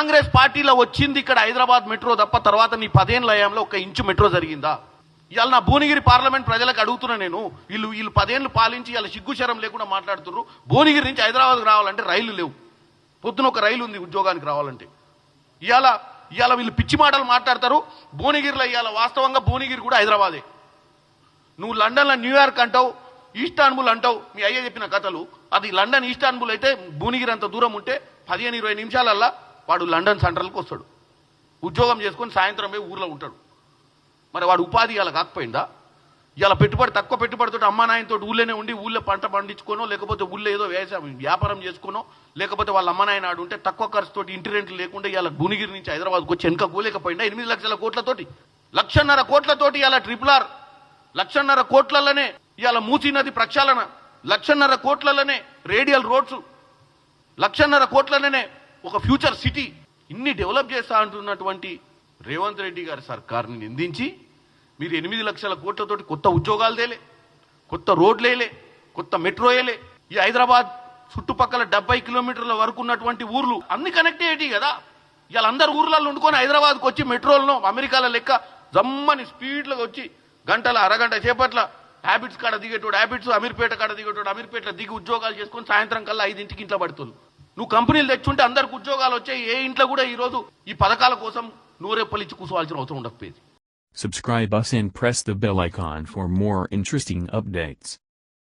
కాంగ్రెస్ పార్టీలో వచ్చింది ఇక్కడ హైదరాబాద్ మెట్రో తప్ప తర్వాత నీ పదేళ్ళ హయాంలో ఒక ఇంచు మెట్రో జరిగిందా? ఇవాళ నా భువనగిరి పార్లమెంట్ ప్రజలకు అడుగుతున్నా నేను వీళ్ళు వీళ్ళు పదేళ్ళు పాలించి ఇలా సిగ్గుచరం లేకుండా మాట్లాడుతున్నారు భువనగిరి నుంచి హైదరాబాద్కి రావాలంటే రైలు లేవు. పొద్దున ఒక రైలు ఉంది ఉద్యోగానికి రావాలంటే. ఇవాళ ఇవాళ వీళ్ళు పిచ్చి మాటలు మాట్లాడతారు. భువనగిరిలో ఇవాళ వాస్తవంగా భువనగిరి కూడా హైదరాబాదే. నువ్వు లండన్లో న్యూయార్క్ అంటావు ఈస్టాన్బుల్ అంటావు. మీ అయ్య చెప్పిన కథలు. అది లండన్ ఈస్టాన్బుల్ అయితే భువనగిరి అంత దూరం ఉంటే పదిహేను ఇరవై నిమిషాలల్లా వాడు లండన్ సెంట్రల్కి వస్తాడు. ఉద్యోగం చేసుకొని సాయంత్రం పోయి ఊర్లో ఉంటాడు. మరి వాడు ఉపాధి ఇలా కాకపోయిందా? ఇలా పెట్టుబడి తక్కువ పెట్టుబడితో అమ్మా నాయనతో ఊళ్ళోనే ఉండి ఊళ్ళో పంట పండించుకోనో లేకపోతే ఊళ్ళో ఏదో వ్యవసాయం వ్యాపారం చేసుకునో లేకపోతే వాళ్ళ అమ్మ నాయన ఆడు ఉంటే తక్కువ ఖర్చుతో ఇంటి రెంట్లు లేకుండా ఇలా భువనగిరి నుంచి హైదరాబాద్కి వచ్చి వెనుక కూలేకపోయినా ఎనిమిది లక్షల కోట్లతోటి. లక్షన్నర కోట్లతోటి ఇలా ట్రిపుల్ ఆర్. లక్షన్నర కోట్లలోనే ఇవాళ మూసీ నది ప్రక్షాళన. లక్షన్నర కోట్లలోనే రేడియల్ రోడ్స్. లక్షన్నర కోట్లలోనే ఒక ఫ్యూచర్ సిటీ ఇన్ని డెవలప్ చేస్తా అంటున్నటువంటి రేవంత్ రెడ్డి గారి సర్కార్ని నిందించి మీరు ఎనిమిది లక్షల కోట్లతోటి కొత్త ఉద్యోగాలు తేలే కొత్త రోడ్లేలే కొత్త మెట్రో వేయలే. ఈ హైదరాబాద్ చుట్టుపక్కల డెబ్బై కిలోమీటర్ల వరకు ఉన్నటువంటి ఊర్లు అన్ని కనెక్టివిటీ కదా. ఇలా అందరు ఊర్లలో వండుకొని హైదరాబాద్కి వచ్చి మెట్రోలను అమెరికాల లెక్క జమ్మని స్పీడ్లో వచ్చి గంటల అరగంట సేపట్ల హ్యాబిట్స్ కాడ దిగేటోడు హ్యాబిట్స్ అమీర్పేట కాడ దిగేటోడు అమీర్పేట దిగి ఉద్యోగాలు చేసుకొని సాయంత్రం కల్లా ఐదింటికి ఇంట్లో పడుతుంది నువ్వు కంపెనీలు తెచ్చుంటే అందరికి ఉద్యోగాలు వచ్చాయి ఏ ఇంట్లో కూడా ఈ రోజు ఈ పథకాల కోసం నూరెప్పలు ఇచ్చి కూర్చోవాల్సిన అవసరం ఉండకపోయేది Subscribe us and press the bell icon for more interesting updates.